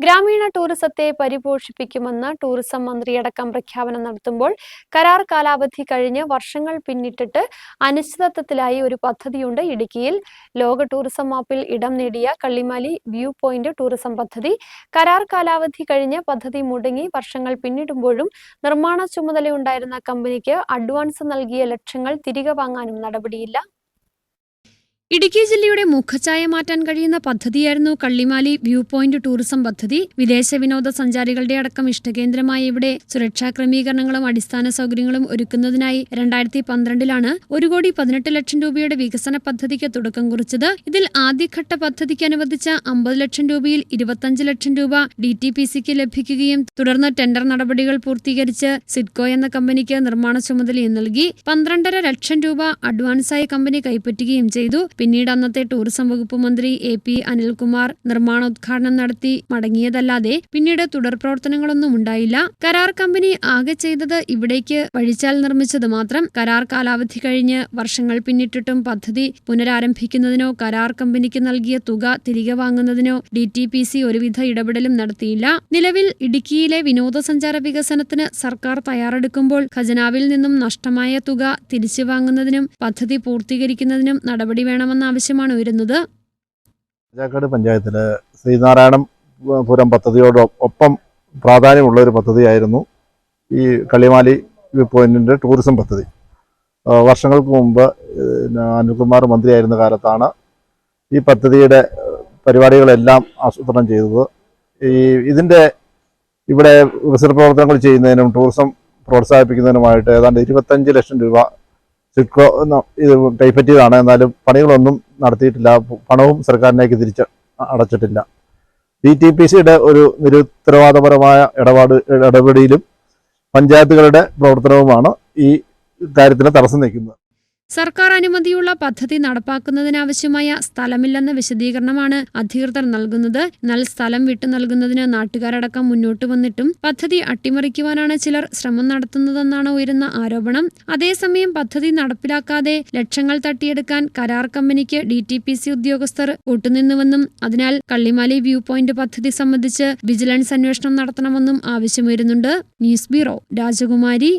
ഗ്രാമീണ ടൂറിസത്തെ പരിപോഷിപ്പിക്കുമെന്ന് ടൂറിസം മന്ത്രിയടക്കം പ്രഖ്യാപനം നടത്തുമ്പോൾ കരാർ കാലാവധി കഴിഞ്ഞ് വർഷങ്ങൾ പിന്നിട്ടിട്ട് അനിശ്ചിതത്വത്തിലായി ഒരു പദ്ധതിയുണ്ട് ഇടുക്കിയിൽ. ലോക ടൂറിസം മാപ്പിൽ ഇടം നേടിയ കള്ളിമാലി വ്യൂ പോയിന്റ് ടൂറിസം പദ്ധതി. കരാർ കാലാവധി കഴിഞ്ഞ് പദ്ധതി മുടങ്ങി വർഷങ്ങൾ പിന്നിടുമ്പോഴും നിർമ്മാണ ചുമതലയുണ്ടായിരുന്ന കമ്പനിക്ക് അഡ്വാൻസ് നൽകിയ ലക്ഷ്യങ്ങൾ തിരികെ വാങ്ങാനും നടപടിയില്ല. ഇടുക്കി ജില്ലയുടെ മുഖഛായ മാറ്റാൻ കഴിയുന്ന പദ്ധതിയായിരുന്നു കള്ളിമാലി വ്യൂ പോയിന്റ് ടൂറിസം പദ്ധതി. വിദേശ വിനോദ സഞ്ചാരികളുടെ അടക്കം ഇഷ്ടകേന്ദ്രമായ ഇവിടെ സുരക്ഷാ ക്രമീകരണങ്ങളും അടിസ്ഥാന സൗകര്യങ്ങളും ഒരുക്കുന്നതിനായി രണ്ടായിരത്തി പന്ത്രണ്ടിലാണ് ഒരു കോടി പതിനെട്ട് ലക്ഷം രൂപയുടെ വികസന പദ്ധതിക്ക് തുടക്കം കുറിച്ചത്. ഇതിൽ ആദ്യഘട്ട പദ്ധതിക്ക് അനുവദിച്ച അമ്പത് ലക്ഷം രൂപയിൽ ഇരുപത്തഞ്ച് ലക്ഷം രൂപ ഡി ടി പി സിക്ക് ലഭിക്കുകയും തുടർന്ന് ടെൻഡർ നടപടികൾ പൂർത്തീകരിച്ച് സിഡ്കോ എന്ന കമ്പനിക്ക് നിർമ്മാണ ചുമതലയും നൽകി. പന്ത്രണ്ടര ലക്ഷം രൂപ അഡ്വാൻസായി കമ്പനി കൈപ്പറ്റുകയും ചെയ്തു. പിന്നീട് അന്നത്തെ ടൂറിസം വകുപ്പ് മന്ത്രി എ പി അനിൽകുമാർ നിർമ്മാണോദ്ഘാടനം നടത്തി. മടങ്ങിയതല്ലാതെ പിന്നീട് തുടർ പ്രവർത്തനങ്ങളൊന്നും ഉണ്ടായില്ല. കരാർ കമ്പനി ആകെ ചെയ്തത് ഇവിടേക്ക് വഴിച്ചാൽ നിർമ്മിച്ചത് മാത്രം കരാർ കാലാവധി കഴിഞ്ഞ് വർഷങ്ങൾ പിന്നിട്ടിട്ടും പദ്ധതി പുനരാരംഭിക്കുന്നതിനോ കരാർ കമ്പനിക്ക് നൽകിയ തുക തിരികെ വാങ്ങുന്നതിനോ ഡി ടി പി സി ഒരുവിധ ഇടപെടലും നടത്തിയില്ല. നിലവിൽ ഇടുക്കിയിലെ വിനോദസഞ്ചാര വികസനത്തിന് സർക്കാർ തയ്യാറെടുക്കുമ്പോൾ ഖജനാവിൽ നിന്നും നഷ്ടമായ തുക തിരിച്ചു വാങ്ങുന്നതിനും പദ്ധതി പൂർത്തീകരിക്കുന്നതിനും നടപടി വേണമെന്ന ആവശ്യമാണ് ഉയരുന്നത്. രാജാക്കാട് പഞ്ചായത്തിൽ ശ്രീനാരായണം പുരം പദ്ധതിയോട് ഒപ്പം പ്രാധാന്യമുള്ള ഒരു പദ്ധതിയായിരുന്നു ഈ കളിമാലി വ്യൂ പോയിന്റിന്റെ ടൂറിസം പദ്ധതി. വർഷങ്ങൾക്ക് മുമ്പ് അനിൽകുമാർ മന്ത്രിയായിരുന്ന കാലത്താണ് ഈ പദ്ധതിയുടെ പരിപാടികളെല്ലാം ആസൂത്രണം ചെയ്തത്. ഈ ഇതിന്റെ ഇവിടെ വികസന പ്രവർത്തനങ്ങൾ ചെയ്യുന്നതിനും ടൂറിസം പ്രോത്സാഹിപ്പിക്കുന്നതിനുമായിട്ട് ഏതാണ്ട് ഇരുപത്തഞ്ച് ലക്ഷം രൂപ സിഡ്കോ ഇത് കൈപ്പറ്റിയതാണ്. എന്നാലും പണികളൊന്നും നടത്തിയിട്ടില്ല. പണവും സർക്കാരിനേക്ക് തിരിച്ച് അടച്ചിട്ടില്ല. ഡി ടി പി സിയുടെ ഒരു നിരുത്തരവാദപരമായ ഇടപാട് ഇടപെടലിലും പഞ്ചായത്തുകളുടെ പ്രവർത്തനവുമാണ് ഈ കാര്യത്തിന് തടസ്സം നിൽക്കുന്നത്. സർക്കാർ അനുമതിയുള്ള പദ്ധതി നടപ്പാക്കുന്നതിനാവശ്യമായ സ്ഥലമില്ലെന്ന വിശദീകരണമാണ് അധികൃതർ നൽകുന്നത്. എന്നാൽ സ്ഥലം വിട്ടു നൽകുന്നതിന് നാട്ടുകാരടക്കം മുന്നോട്ട് വന്നിട്ടും പദ്ധതി അട്ടിമറിക്കുവാനാണ് ചിലർ ശ്രമം നടത്തുന്നതെന്നാണ് ഉയരുന്ന ആരോപണം. അതേസമയം പദ്ധതി നടപ്പിലാക്കാതെ ലക്ഷങ്ങൾ തട്ടിയെടുക്കാൻ കരാർ കമ്പനിക്ക് ഡി ടി പി സി ഉദ്യോഗസ്ഥർ കൂട്ടുനിന്നുവെന്നും അതിനാൽ കള്ളിമാലി വ്യൂ പോയിന്റ് പദ്ധതി സംബന്ധിച്ച് വിജിലൻസ് അന്വേഷണം നടത്തണമെന്നും ആവശ്യമുയരുന്നുണ്ട്. ന്യൂസ് ബ്യൂറോ രാജകുമാരി